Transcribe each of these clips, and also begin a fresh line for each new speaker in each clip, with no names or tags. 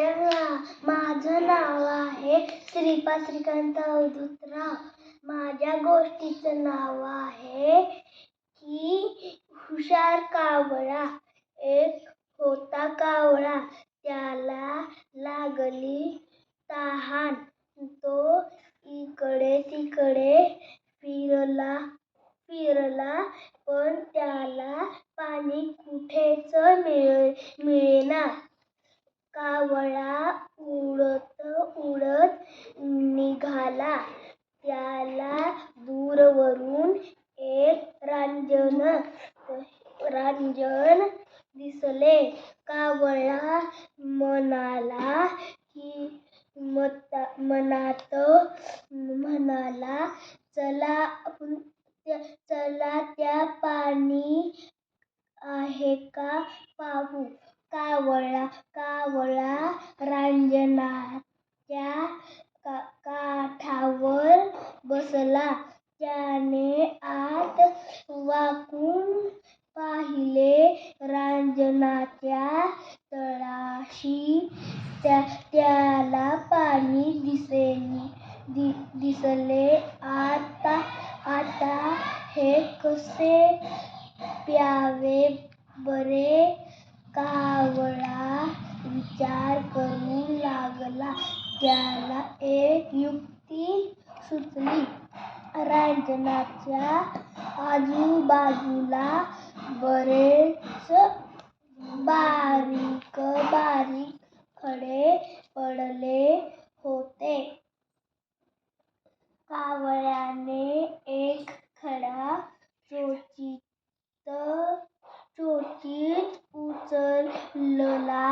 माझ्या ना- माझं नाव आहे श्रीपा श्रीकांत अवधूतराव. माझ्या गोष्टीचं नाव आहे की हुशार कावळा. एक होता कावळा त्याला लागली तहान. तो इकडे तिकडे फिरला फिरला पण त्याला पाणी कुठेच मिळ मिळेना. कावळा उडत उडत निघाला. त्याला दूरवरून एक रांजण रांजण दिसले. कावळा म्हणाला की मता मनात म्हणाला चला आपण त्या चला त्या पाणी आहे का पाहू. कावळा रांजणाच्या का काठावर बसला. त्याने आत वाकून पाहिले रांजणाच्या तळाशी. त्या त्याला पाणी दिसेनी दि दिसले. आता आता हे कसे प्यावे? बरे कावळा विचार करू लागला. त्याला एक युक्त ती सुचली. रांजणाच्या आजूबाजूला बरेच बारीक बारीक खडे पडले होते. कावळ्याने एक खडा चोचीत उचलला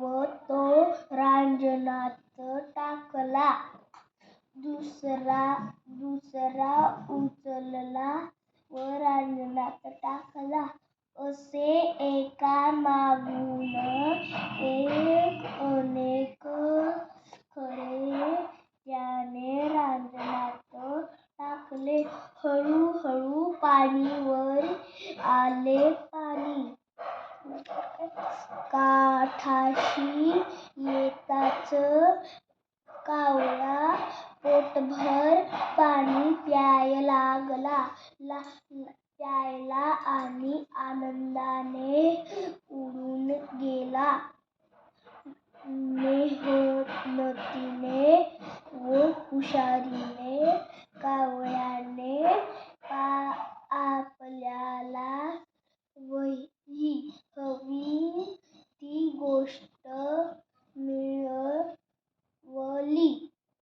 व तो रांजणात टाकला दुसरा दुसरा उचलला व रांजणात टाकला. असे एका मागून एक अनेक खडे त्याने रांजणात टाकले. हळूहळू पाणी वर आले पाणी. काठाशी येताच कावळा पोटभर पाणी प्याय लागला. ला प्यायला आणि आनंदाने उडून गेला. मेहनतीने व हुशारीने